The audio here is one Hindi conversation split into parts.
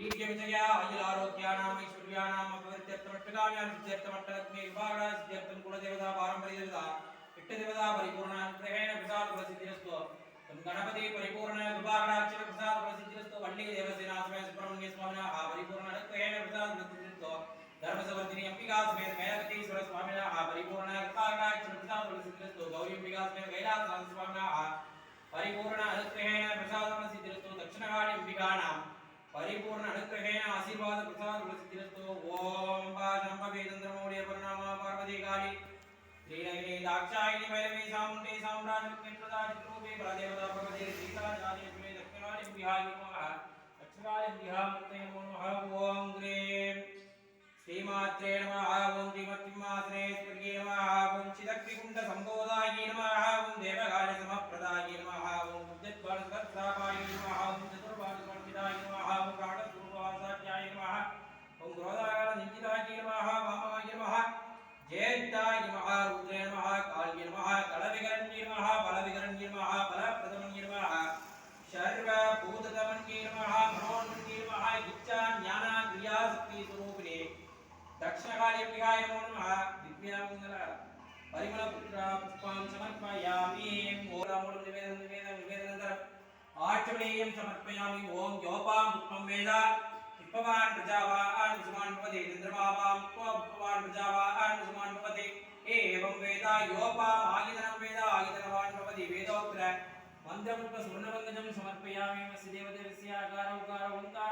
वीर्यविजया अयिलारोग्याणाम् ऐश्वर्याणाम् अपवृत्त्यर्थमष्टकाम्याम् सिद्ध्यर्थमष्टलक्ष्मी विभागः सिद्ध्यर्थं कुलदेवता पारम्परिदेवता इष्टदेवता परिपूर्णा ग्रहेण प्रसाद प्रसिद्धिरस्तु गणपति परिपूर्ण विभागराक्षक प्रसाद प्रसिद्धिरस्तु वल्ली देवसेनास्मै सुब्रह्मण्य स्वामिनः परिपूर्ण ग्रहेण प्रसाद प्रसिद्धिरस्तु धर्मसवर्धिनी अंबिका समेत गयापति सुर स्वामिनः परिपूर्ण कृपाकराक्षक प्रसाद प्रसिद्धिरस्तु गौरी अंबिका समेत कैलास स्वामिनः परिपूर्ण ग्रहेण प्रसाद प्रसिद्धिरस्तु परिपूर्ण अनुग्रहेण आशीर्वाद प्रसाद तुलसीस्तु ओम पाशंभ वेदंद्रमौर्य परिणामा पार्वती काली श्रीनगिरी दाक्षायिणी भैरवी साम्राज्य साम्राज्यप्रदा रूपे प्रदेवता भगवती सीता जाने जानेश्वरी दक्षिणालिं विहाय नमः दक्षिणालिं विहामूर्तये नमो नमः ओम ग्रेम దక్షిణకాళీప్రియాయ నమో నమః దివ్యామంగళ పరిమళ పుత్ర పుష్పాం సమర్పయామి ఓం రాముడు నివేదన నివేదన నివేదనంతరం ఆచమనీయం సమర్పయామి ఓం యోపాం పుష్పం వేద పుష్పవాన్ ప్రజావాన్ సుమాన్ భవతి చంద్రమావాం పుష్పవాన్ ప్రజావాన్ సుమాన్ భవతి ఏవం వేద యోపాం ఆయుధనం వేద ఆయుధనవాన్ భవతి వేదోత్తర మంత్రపుష్ప స్వర్ణవంగజం సమర్పయామి మస్య దేవదేవస్య ఆకార ఉకార ఓంకార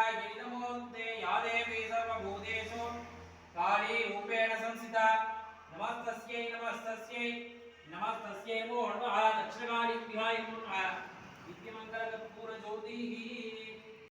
नमस्तस्यै नमस्तस्यै नमस्तस्यै वो हणवः दक्षिणकालिभ्यः इत्यमन्तर्गतपूर्वज्योतिः